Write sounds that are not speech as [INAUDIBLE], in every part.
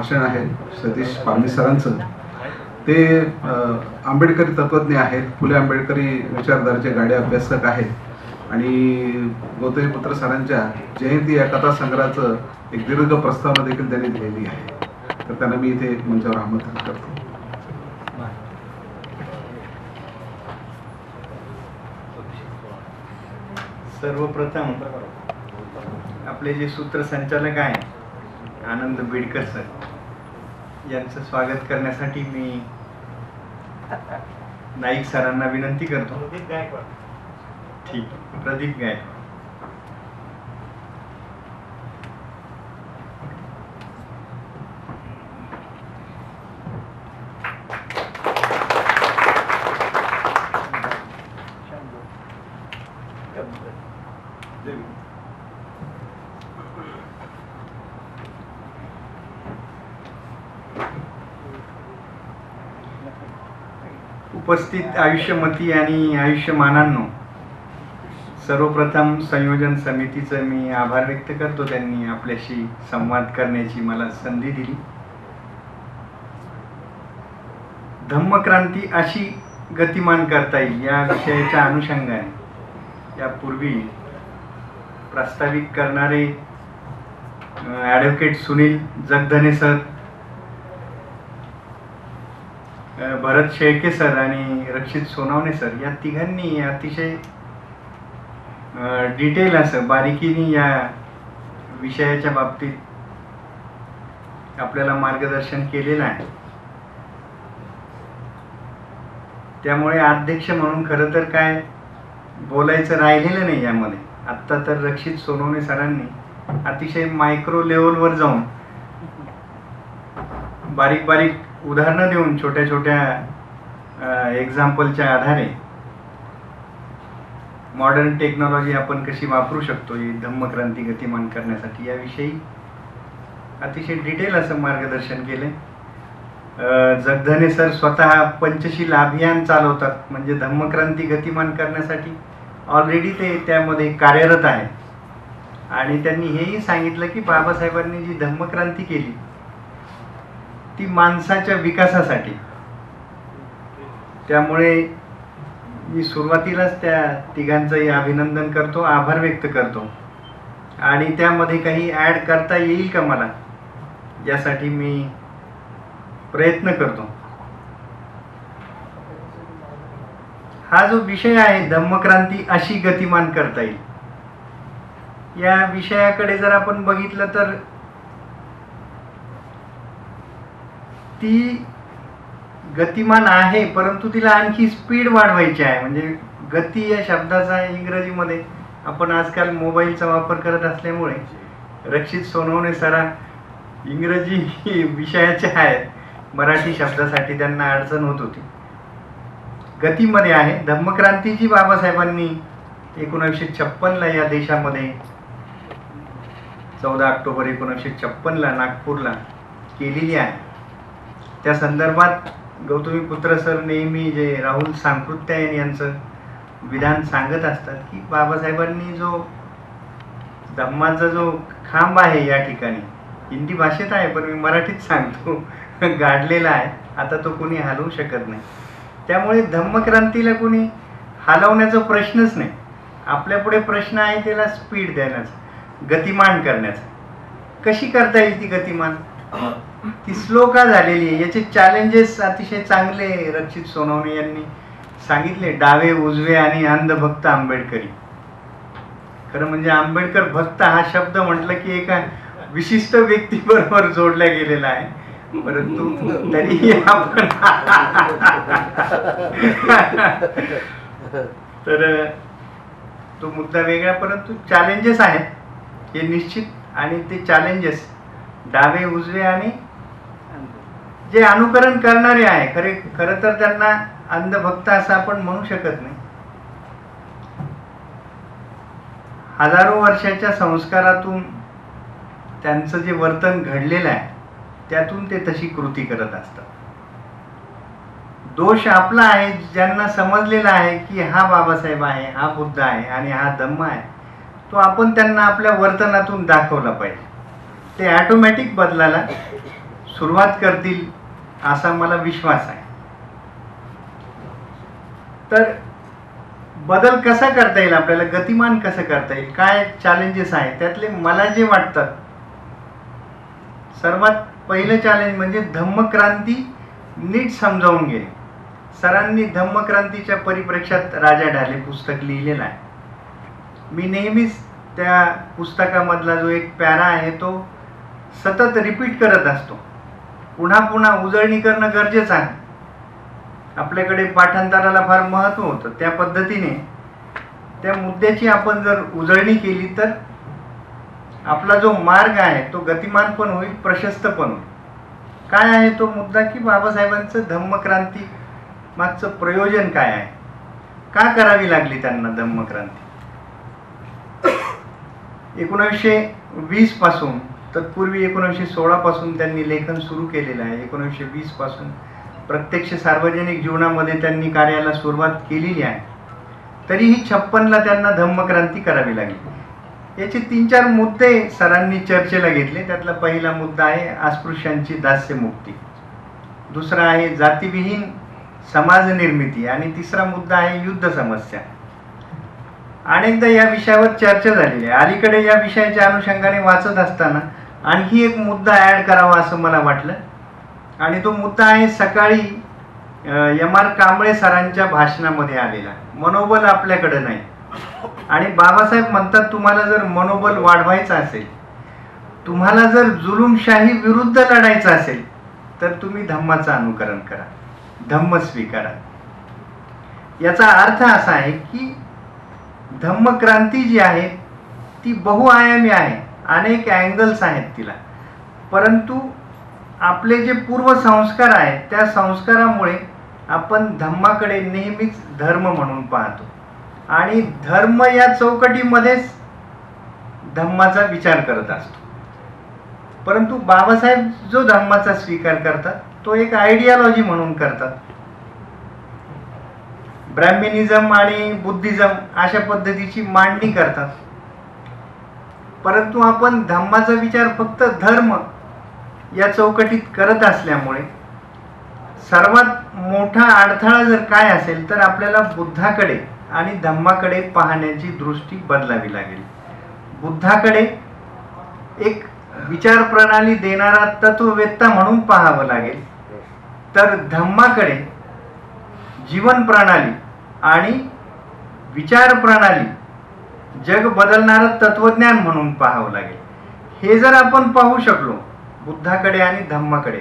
भाषण आहे सतीश पालमी सरांचं. ते आंबेडकरी तत्वज्ञ आहेत. फुले आंबेडकरी विचारधारेचे गाडे अभ्यासक आहेत. आणि गौतमीपुत्र सरांच्या जयंती या कथासंग्रहाचं एक दीर्घ प्रस्तावना देखील त्यांनी दिलेली आहे. तर त्यांना मी इथे मंचावर आमंत्रित करतो. सर्वप्रथम आपले जे सूत्रसंचालक आहे आनंद बिडकर सर. यांचं स्वागत करण्यासाठी मी नाईक सरांना विनंती करतो. ठीक प्रदीप गायकवाड. उपस्थित आयुष्यमती आणि आयुष्यमानांनो सर्वप्रथम संयोजन समितीचं मी आभार व्यक्त करतो. त्यांनी आपल्याशी संवाद करण्याची मला संधी दिली. धम्मक्रांती अशी गतिमान करता येईल या विषयाच्या अनुषंगाने. यापूर्वी प्रास्ताविक करणारे advocate Sunil Jagdhane sir Bharat Shelke sir आणि रक्षित सोनावणे सर या तिघांनी अतिशय डिटेल असं बारीकीने या विषयाच्या बाबतीत आपल्याला मार्गदर्शन केलेलं आहे. त्यामुळे अध्यक्ष म्हणून खरं तर काय बोलायचं राहिलेलं नाही यामध्ये. आत्ता तर रक्षित सोनवणे सरांनी अतिशय मायक्रो लेवलवर जाऊन बारीक बारीक उदाहरणं देऊन छोट्या छोट्या एक्झाम्पलच्या आधारे मॉडर्न टेक्नॉलॉजी आपण कशी वापरू शकतो ही धम्मक्रांती गतिमान करण्यासाठी याविषयी अतिशय डिटेल असं मार्गदर्शन केले जगधने सर स्वतः पंचशील अभियान चालवतात म्हणजे धम्मक्रांती गतिमान करण्यासाठी. ऑलरेडी ते त्यामध्ये कार्यरत आहे आणि त्यांनी हेही सांगितलं की बाबासाहेबांनी जी धम्मक्रांती केली ती माणसाच्या विकासासाठी. त्यामुळे मी सुरुवातीलाच त्या तिघांचंही अभिनंदन करतो आभार व्यक्त करतो. आणि त्यामध्ये काही ॲड करता येईल का मला? यासाठी मी प्रयत्न करतो. हा जो विषय आहे धम्मक्रांती अशी गतिमान करता येईल. या विषयाकडे जर आपण बघितलं तर ती गतिमान आहे परंतु तिला आणखी स्पीड वाढवायची आहे. म्हणजे गती या शब्दाचा इंग्रजीमध्ये. आपण आजकाल मोबाईलचा वापर करत असल्यामुळे रक्षित सोनवणे सरा इंग्रजी विषयाचे आहेत. मराठी शब्दासाठी त्यांना अडचण होत होती. गतीमध्ये आहे. धम्मक्रांती जी बाबासाहेबांनी एकोणीसशे छप्पनला या देशामध्ये चौदा ऑक्टोबर एकोणीसशे छप्पनला नागपूरला केलेली आहे. त्या संदर्भात गौतमी पुत्र सर नेहमी जे राहुल सांकृत्यायन यांचं विधान सांगत असतात की बाबासाहेबांनी जो धम्माचा जो खांब आहे या ठिकाणी हिंदी भाषेत आहे पण मी मराठीत सांगतो [LAUGHS] गाडलेला आहे. आता तो कोणी हलवू शकत नाही. त्यामुळे धम्मक्रांतीला कोणी हलवण्याचा प्रश्नच नाही. आपल्यापुढे प्रश्न आहे त्याला स्पीड देण्याचा गतिमान करण्याचा. कशी करता येईल ती गतिमान? ती श्लोका झालेली आहे? याचे चॅलेंजेस अतिशय चांगले रक्षित सोनवणे यांनी सांगितले डावे उजवे आणि अंधभक्त आंबेडकरी. खरं म्हणजे आंबेडकर भक्त हा शब्द म्हटलं की एका विशिष्ट व्यक्तीबरोबर जोडला गेलेला आहे. परंतु तरी आपण तर तो मुद्दा वेगळा परंतु चॅलेंजेस आहेत. हे निश्चित आणि ते चॅलेंजेस डावे उजवे आणि जे अनुकरण करणारे आहे खरे खरं तर त्यांना अंधभक्त असं आपण म्हणू शकत नाही. हजारो वर्षाच्या संस्कारातून त्यांचं जे वर्तन घडलेलं आहे त्यातून ते तशी कृती करत असतात. दोष आपला आहे ज्यांना समजलेला आहे की हा बाबासाहेब आहे हा बुद्ध आहे आणि हा धम्म आहे तो आपण त्यांना आपल्या वर्तनातून दाखवला पाहिजे. ते ॲटोमॅटिक बदलायला सुरुवात करतील असा मला विश्वास आहे. तर बदल कसा करता येईल? आपल्याला गतिमान कसं करता येईल? काय चॅलेंजेस आहेत? त्यातले मला जे वाटतं सर्वात पहिलं चॅलेंज म्हणजे धम्मक्रांती नीट समजावून घेणे सरांनी धम्मक्रांतीच्या परिप्रेक्षात राजा ढाले पुस्तक लिहिलेलं आहे. मी नेहमीच त्या पुस्तकामधला जो एक पॅरा आहे तो सतत रिपीट करत असतो. पुन्हा पुन्हा उजळणी करणं गरजेचं आहे. आपल्याकडे पाठांतराला फार महत्त्व होतं. त्या पद्धतीने त्या मुद्द्याची आपण जर उजळणी केली तर आपला जो मार्ग आहे तो गतिमान पण होईल प्रशस्त पण होईल. काय आहे तो मुद्दा की बाबासाहेबांचं धम्मक्रांती मागचं प्रयोजन काय आहे? का करावी लागली त्यांना धम्मक्रांती? एकोणीसशे वीसपासून तत्पूर्वी एकोणीसशे सोळा पासून त्यांनी लेखन सुरू केलेलं आहे. एकोणीसशे वीसपासून प्रत्यक्ष सार्वजनिक जीवनामध्ये त्यांनी कार्याला सुरुवात केलेली आहे. तरीही छप्पनला त्यांना धम्मक्रांती करावी लागली. याचे तीन चार मुद्दे सरांनी चर्चेला घेतले. त्यातला पहिला मुद्दा आहे अस्पृश्यांची दास्यमुक्ती. दुसरा आहे जातीविहीन समाज निर्मिती आणि तिसरा मुद्दा आहे युद्ध समस्या. अनेकदा या विषयावर चर्चा झालेली आहे. अलीकडे या विषयाच्या अनुषंगाने वाचत असताना आणखी एक मुद्दा ॲड करावा असं मला वाटलं. आणि तो मुद्दा आहे सकाळी एम आर कांबळे सरांच्या भाषणामध्ये आलेला. मनोबल आपल्याकडं नाही. आणि बाबासाहेब म्हणतात तुम्हाला जर मनोबल वाढवायचं असेल तुम्हाला जर जुलुमशाही विरुद्ध लढायचं असेल तर तुम्ही धम्माचं अनुकरण करा. धम्म स्वीकारा. याचा अर्थ असा आहे की धम्मक्रांती जी आहे ती बहुआयामी आहे. अनेक अँगल्स आहेत तिला. परंतु आपले जे पूर्वसंस्कार आहेत त्या संस्कारामुळे आपण धम्माकडे नेहमीच धर्म म्हणून पाहतो. आणि धर्म या चौकटीमध्येच धम्माचा विचार करत असतो. परंतु बाबासाहेब जो धम्माचा स्वीकार करतात तो एक आयडियालॉजी म्हणून करतात. ब्राह्मिनिझम आणि बुद्धिझम अशा पद्धतीची मांडणी करतात. परंतु आपण धम्माचा विचार फक्त धर्म या चौकटीत करत असल्यामुळे सर्वात मोठा अडथळा जर काय असेल तर आपल्याला बुद्धाकडे आणि धम्माकडे पाहण्याची दृष्टी बदलावी लागेल. बुद्धाकडे एक विचार प्रणाली देणारा तत्ववेत्ता म्हणून पाहावं लागेल. तर धम्माकडे जीवन प्रणाली आणि विचार प्रणाली जग बदलणारं तत्वज्ञान म्हणून पाहावं लागेल. हे जर आपण पाहू शकलो बुद्धाकडे आणि धम्माकडे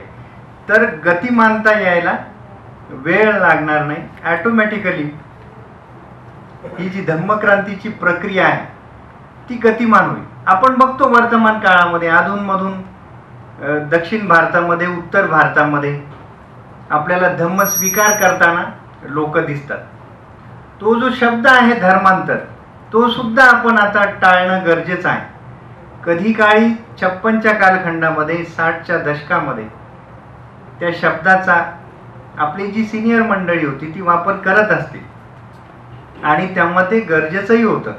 तर गतिमानता यायला वेळ लागणार नाही. ॲटोमॅटिकली ही जी धम्मक्रांतीची प्रक्रिया आहे ती गतिमान होईल. आपण बघतो वर्तमान काळामध्ये अधूनमधून दक्षिण भारतामध्ये उत्तर भारतामध्ये आपल्याला धम्म स्वीकार करताना लोक दिसतात. तो जो शब्द आहे धर्मांतर तो सुद्धा आपण आता टाळणं गरजेचं आहे. कधी काळी छप्पनच्या कालखंडामध्ये साठच्या दशकामध्ये त्या शब्दाचा आपली जी सिनियर मंडळी होती ती वापर करत असते. आणि तेव्हा ते गरजेचंही होतं.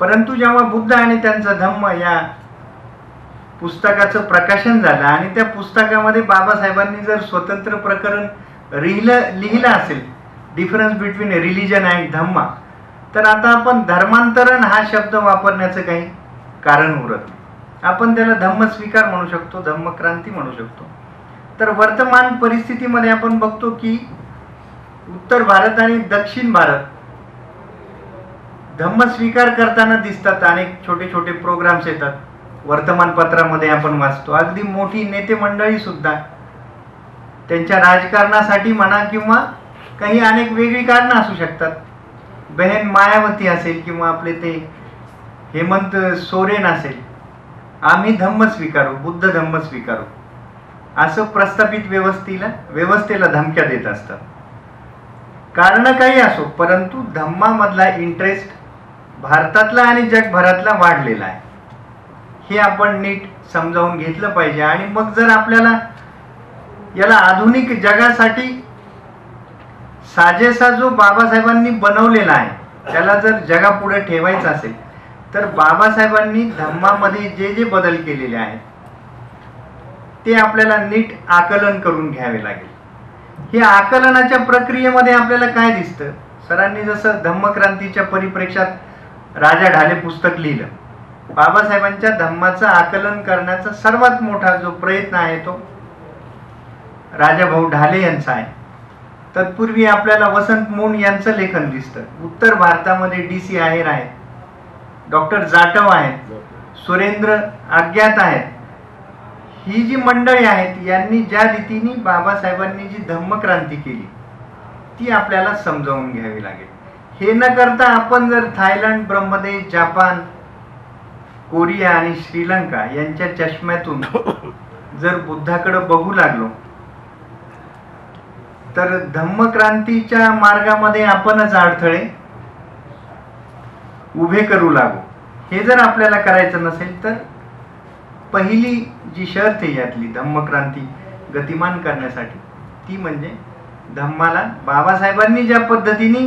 परंतु जेव्हा बुद्ध आणि त्यांचा धम्म या पुस्तकाचं प्रकाशन झालं आणि त्या पुस्तकामध्ये बाबासाहेबांनी जर स्वतंत्र प्रकरण लिहिलं लिहिलं असेल difference between religion and Dhamma तर आता आपण धर्मांतरण हा शब्द वापरण्याचं काही कारण उरत नाही. आपण त्याला धम्म स्वीकार म्हणू शकतो धम्मक्रांती म्हणू शकतो. तर वर्तमान परिस्थितीमध्ये आपण बघतो की उत्तर भारत आणि दक्षिण भारत धम्म स्वीकार करताना दिसतात. अनेक छोटे छोटे प्रोग्राम्स येतात. वर्तमानपत्रामध्ये आपण वाचतो. अगदी मोठी नेते मंडळी सुद्धा त्यांच्या राजकारणासाठी म्हणा किंवा काही अनेक वेगळी कारणं असू शकतात. बहन मायावती असेल किंवा आपले ते हेमंत सोरेन असेल आम्ही धम्म स्वीकारू बुद्ध धम्म स्वीकारू. असं प्रस्थापित व्यवस्थेला व्यवस्थेला धमक्या देत असतात. कारण काही असो परंतु धम्मामधला इंटरेस्ट भारतातला आणि जगभरातला वाढलेला आहे. हे आपण नीट समजावून घेतलं पाहिजे आणि मग जर आपल्याला याला आधुनिक जगासाठी साजेसा जो बाबासाहेबांनी बनवलेला आहे. त्याला जर जगापुढे ठेवायचं असेल तर बाबासाहेबांनी धम्मामध्ये जे जे बदल केलेले आहेत ते आपल्याला नीट आकलन करून घ्यावे लागेल. हे आकलनाच्या प्रक्रियेमध्ये आपल्याला काय दिसतं? सरांनी जसं धम्मक्रांतीच्या परिप्रेक्षात राजा ढाले पुस्तक लिहिलं बाबासाहेबांच्या धम्माचं आकलन करण्याचा सर्वात मोठा जो प्रयत्न आहे तो राजाभाऊ ढाले यांचा आहे. तत्पूर्वी आपल्याला वसंत मोन यांचं लेखन दिसतं. उत्तर भारतामध्ये डी सी आहेर आहेत डॉक्टर जाटव आहेत. सुरेंद्र अज्ञात आहेत. ही जी मंडळी आहेत यांनी ज्या रीतीने बाबासाहेबांनी जी धम्मक्रांती केली ती आपल्याला समजावून घ्यावी लागेल. हे न करता आपण जर थायलंड ब्रह्मदेश जपान कोरिया आणि श्रीलंका यांच्या चष्म्यातून जर बुद्धाकडे बघू लागलो तर धम्मक्रांतीच्या मार्गामध्ये आपणच अडथळे उभे करू लागू. हे जर आपल्याला करायचं नसेल तर पहिली जी शर्त आहे यातली धम्मक्रांती गतिमान करण्यासाठी ती म्हणजे धम्माला बाबासाहेबांनी ज्या पद्धतीने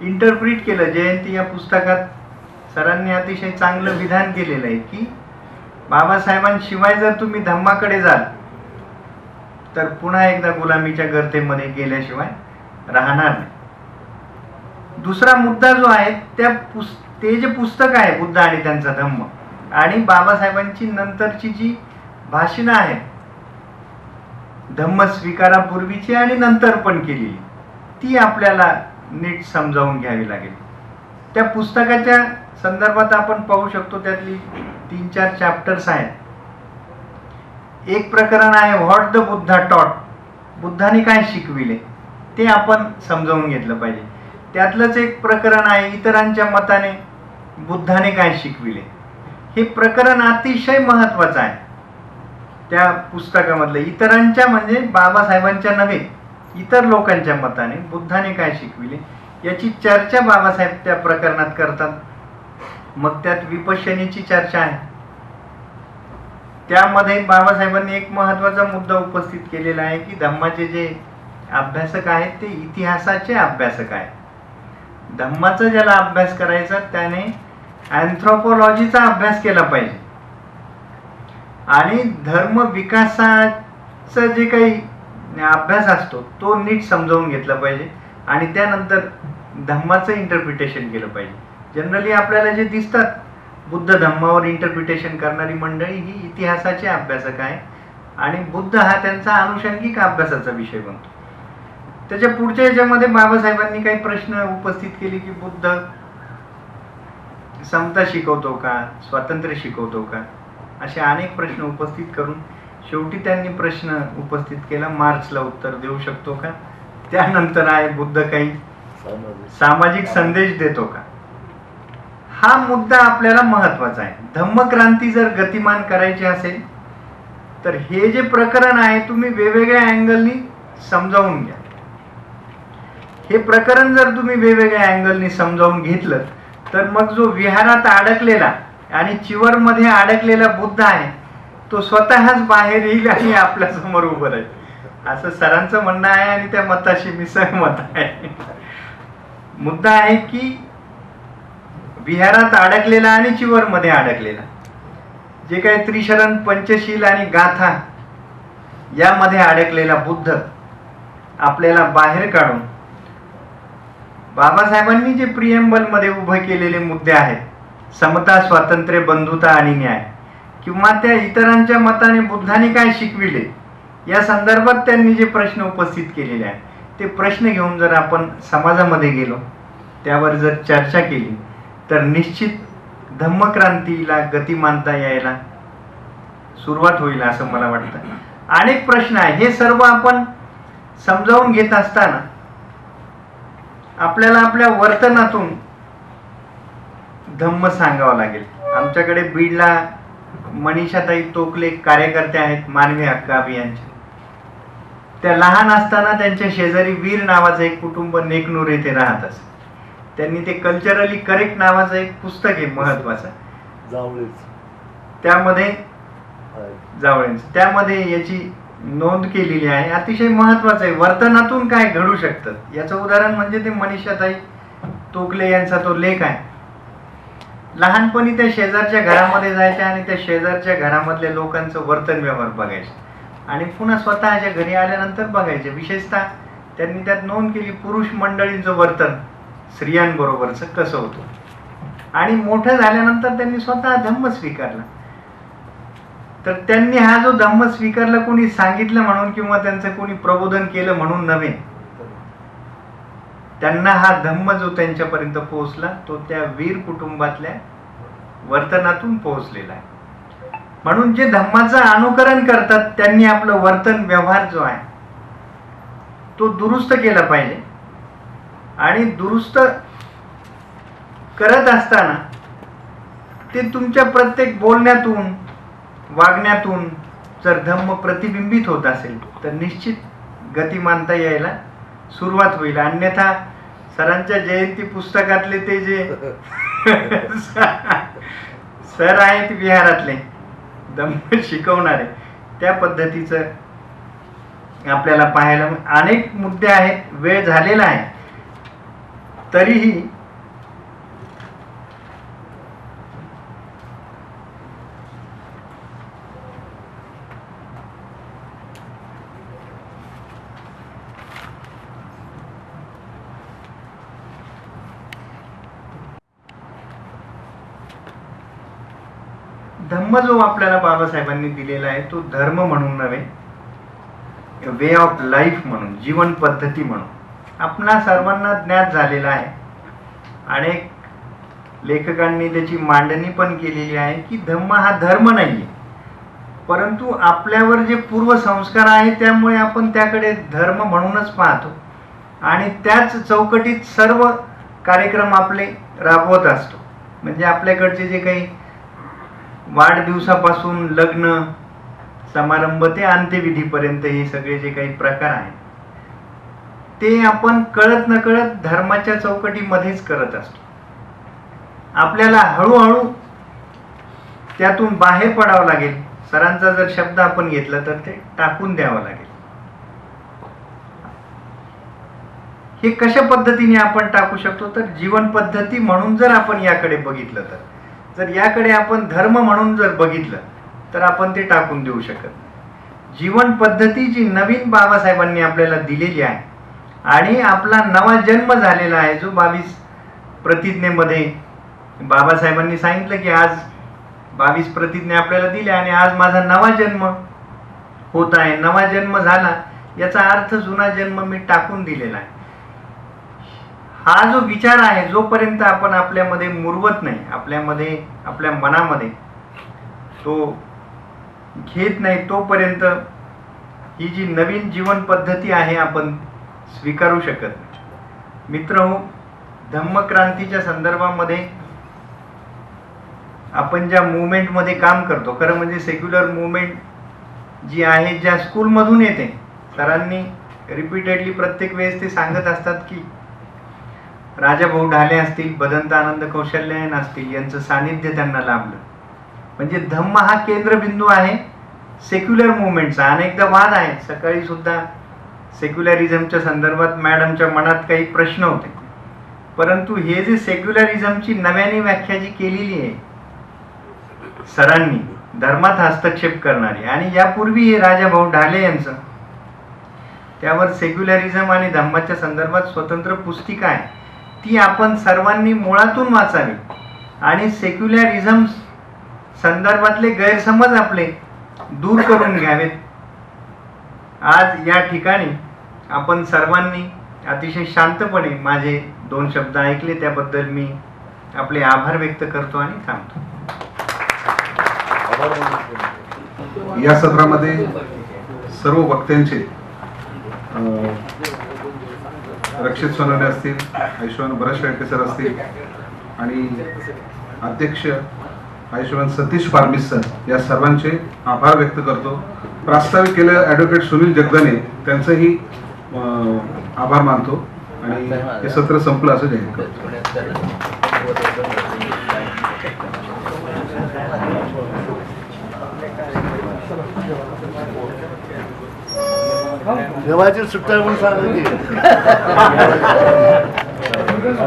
इंटरप्रिट केलं जयंती या पुस्तकात सरांनी अतिशय चांगलं विधान केलेलं आहे की बाबासाहेबांशिवाय जर तुम्ही धम्माकडे जाल तर पुन्हा एकदा गुलामीच्या गर्तेमध्ये गेल्याशिवाय राहणार नाही. दुसरा मुद्दा जो आहे त्या पुस ते जे पुस्तक आहे बुद्ध आणि त्यांचा धम्म आणि बाबासाहेबांची नंतरची जी भाषणं आहेत धम्म स्वीकारापूर्वीची आणि नंतर पण केलेली ती आपल्याला नीट समजावून घ्यावी लागेल. त्या पुस्तकाच्या संदर्भात आपण पाहू शकतो त्यातली तीन चार चॅप्टर्स आहेत. एक प्रकरण आहे व्हॉट द बुद्धा टॉट बुद्धाने काय शिकविले ते आपण समजावून घेतलं पाहिजे. त्यातलंच एक प्रकरण आहे इतरांच्या मताने बुद्धाने काय शिकविले. हे प्रकरण अतिशय महत्वाचं आहे. त्या पुस्तकामधलं इतरांच्या म्हणजे बाबासाहेबांच्या नव्हे इतर लोकांच्या मताने बुद्धाने काय शिकविले याची चर्चा बाबासाहेब त्या प्रकरणात करतात. मग त्यात विपश्यनीची चर्चा आहे. त्यामध्ये बाबासाहेबांनी एक महत्त्वाचा मुद्दा उपस्थित केलेला आहे की धम्माचे जे अभ्यासक आहेत ते इतिहासाचे अभ्यासक आहेत. धम्माचा ज्याला अभ्यास करायचा त्याने अँथ्रोपॉलॉजीचा अभ्यास केला पाहिजे. आणि धर्म विकासाचा जे काही अभ्यास असतो तो नीट समजावून घेतला पाहिजे. आणि त्यानंतर धम्माचं इंटरप्रिटेशन केलं पाहिजे. जनरली आपल्याला जे दिसतात बुद्ध धम्मावर इंटरप्रिटेशन करणारी मंडळी ही इतिहासाचे अभ्यासक आहे. आणि बुद्ध हा त्यांचा अनुषंगिक अभ्यासाचा विषय बनतो. त्याच्या पुढच्या याच्यामध्ये बाबासाहेबांनी काही प्रश्न उपस्थित केले की बुद्ध समता शिकवतो का? स्वातंत्र्य शिकवतो का? असे अनेक प्रश्न उपस्थित करून शेवटी त्यांनी प्रश्न उपस्थित केला. मार्क्सला उत्तर देऊ शकतो का? त्यानंतर आहे बुद्ध काही सामाजिक संदेश देतो का? हा मुद्दा आपल्याला महत्त्वाचा आहे. धम्मक्रांती जर गतिमान करायची असेल तर हे जे प्रकरण आहे तुम्ही वेगवेगळ्या अँगलनी समजावून घ्या. हे प्रकरण जर तुम्ही वेगवेगळ्या अँगलनी समजावून घेतलं तर मग जो विहारात अडकलेला आणि चिवरमध्ये अडकलेला बुद्ध आहे तो स्वतःच बाहेर येईल आणि आपल्यासमोर उभं राहील. असं सरांचं म्हणणं आहे आणि त्या मताशी मी सहमत आहे. मुद्दा आहे की विहारात अडकलेला आणि चिवरमध्ये अडकलेला. जे काही त्रिशरण पंचशील आणि गाथा यामध्ये अडकलेला बुद्ध आपल्याला बाहेर काढून बाबासाहेबांनी जे प्रियंबलमध्ये उभे केलेले मुद्दे आहेत समता स्वातंत्र्य बंधुता आणि न्याय किंवा त्या इतरांच्या मताने बुद्धाने काय शिकविले या संदर्भात त्यांनी जे प्रश्न उपस्थित केलेले आहेत ते प्रश्न घेऊन जर आपण समाजामध्ये गेलो त्यावर जर चर्चा केली तर निश्चित धम्मक्रांतीला गतिमानता यायला सुरुवात होईल असं मला वाटतं. अनेक प्रश्न आहे. हे सर्व आपण समजावून घेत असताना आपल्याला आपल्या वर्तनातून धम्म सांगावं लागेल. आमच्याकडे बीडला मनीषाताई तोकले कार्यकर्ते आहेत मानवी हक्क अभियानचे त्या लहान असताना त्यांच्या शेजारी वीर नावाचं एक कुटुंब नेकनूर येथे राहत असत त्यांनी ते कल्चरली करेक्ट नावाचं एक पुस्तक आहे महत्वाचं. जावळीच. त्यामध्ये. जावळेंचं. त्यामध्ये याची नोंद केलेली आहे. अतिशय महत्वाचं आहे. वर्तनातून काय घडू शकतं? याचं उदाहरण म्हणजे ते मनीषाताई तोकले यांचा तो लेख आहे. लहानपणी त्या शेजारच्या घरामध्ये जायच्या आणि त्या शेजारच्या घरामधल्या लोकांचं वर्तन व्यवहार बघायचे. आणि पुन्हा स्वतःच्या घरी आल्यानंतर बघायचे. विशेषतः त्यांनी त्यात नोंद केली पुरुष मंडळींचं वर्तन. स्त्रियांबरोबरचं कसं होतं? आणि मोठं झाल्यानंतर त्यांनी स्वतः धम्म स्वीकारला. तर त्यांनी हा जो धम्म स्वीकारला कोणी सांगितलं म्हणून किंवा त्यांचं कोणी प्रबोधन केलं म्हणून नव्हे त्यांना हा धम्म जो त्यांच्यापर्यंत पोहोचला तो त्या वीर कुटुंबातल्या वर्तनातून पोहोचलेला आहे. म्हणून जे धम्माचं अनुकरण करतात त्यांनी आपलं वर्तन व्यवहार जो आहे तो दुरुस्त केला पाहिजे. आणि दुरुस्त करत असताना ते तुमच्या प्रत्येक बोलण्यातून वागण्यातून जर धम्म प्रतिबिंबित होत असेल तर निश्चित गतिमानता यायला सुरुवात होईल. अन्यथा सरांच्या जयंती पुस्तकातले ते जे [LAUGHS] सर आहेत विहारातले धम्म शिकवणारे त्या पद्धतीचं आपल्याला पाहायला अनेक मुद्दे आहेत वेळ झालेला आहे. तरीही धम्म जो आपल्याला बाबासाहेबांनी दिलेला आहे तो धर्म म्हणून नव्हे वे ऑफ लाईफ म्हणून जीवन पद्धती म्हणून. आपणा सर्वांना ज्ञात झालेला आहे. अनेक लेखकांनी त्याची मांडणी पण केलेली आहे की धम्म हा धर्म नाही आहे परंतु आपल्यावर जे पूर्वसंस्कार आहे त्यामुळे आपण त्याकडे धर्म म्हणूनच पाहतो. आणि त्याच चौकटीत सर्व कार्यक्रम आपले राबवत असतो. म्हणजे आपल्याकडचे जे काही वाढदिवसापासून लग्न समारंभ ते अंत्यविधीपर्यंत हे सगळे जे काही प्रकार आहेत ते आपण कळत न कळत धर्माच्या चौकटीमध्येच करत असतो. आपल्याला हळूहळू त्यातून बाहेर पडावं लागेल. सरांचा जर शब्द आपण घेतला तर ते टाकून द्यावं लागेल. हे कशा पद्धतीने आपण टाकू शकतो? तर जीवन पद्धती म्हणून जर आपण याकडे बघितलं तर. जर याकडे आपण धर्म म्हणून जर बघितलं तर आपण ते टाकून देऊ शकत नाही. जीवन पद्धती जी नवीन बाबासाहेबांनी आपल्याला दिलेली आहे आणि आपला नवा जन्म झालेला आहे जो बावीस प्रतिज्ञेमध्ये बाबासाहेबांनी सांगितलं की आज बावीस प्रतिज्ञा आपल्याला दिल्या आणि आज माझा नवा जन्म होत आहे नवा जन्म झाला याचा अर्थ जुना जन्म मी टाकून दिलेला आहे. हा जो विचार आहे जोपर्यंत आपण आपल्यामध्ये मुरवत नाही आपल्यामध्ये आपल्या मनामध्ये तो घेत नाही तोपर्यंत ही जी नवीन जीवन पद्धती आहे आपण स्वीकारू शकत नाही. मित्र हो धम्मक्रांतीच्या संदर्भामध्ये आपण ज्या मुवमेंटमध्ये काम करतो खरं म्हणजे सेक्युलर मुवमेंट जी आहे ज्या स्कूलमधून येते सरांनी रिपीटेडली प्रत्येक वेळेस ते सांगत असतात की राजाभाऊ ढाले असतील बदंत आनंद कौशल्यायन असतील यांचं सानिध्य त्यांना लाभलं. म्हणजे धम्म हा केंद्रबिंदू आहे सेक्युलर मुवमेंटचा. अनेकदा वाद आहे सकाळी सुद्धा सेक्युलरिझमच्या संदर्भात मॅडमच्या मनात काही प्रश्न होते. परंतु हे जे सेक्युलरिझमची नव्याने व्याख्या जी केलेली आहे सरांनी धर्मात हस्तक्षेप करणारी आणि यापूर्वी हे राजाभाऊ ढाले यांचं त्यावर सेक्युलरिझम आणि धम्माच्या संदर्भात स्वतंत्र पुस्तिका आहे. ती आपण सर्वांनी मुळातून वाचावी. आणि सेक्युलरिझम संदर्भातले गैरसमज आपले दूर करून घ्यावेत. आज या ठिकाणी आपण सर्वांनी अतिशय शांतपणे माझे दोन शब्द ऐकले त्याबद्दल मी आपले आभार व्यक्त करतो आणि थांबतो. या सत्रामध्ये सर्व वक्त्यांचे रक्षित सोनवणे असतील आयुष्यमान भरत शेळके सर असतील आणि अध्यक्ष आयुष्यमान सतीश पारमिस सर या सर्वांचे आभार व्यक्त करतो. प्रास्ताविक केलं ॲडव्होकेट सुनील जगदाने त्यांचंही आभार मानतो आणि हे सत्र संपलं असं जाहीर करतो. देवाची सुट्ट्या म्हणून सांगायची [LAUGHS]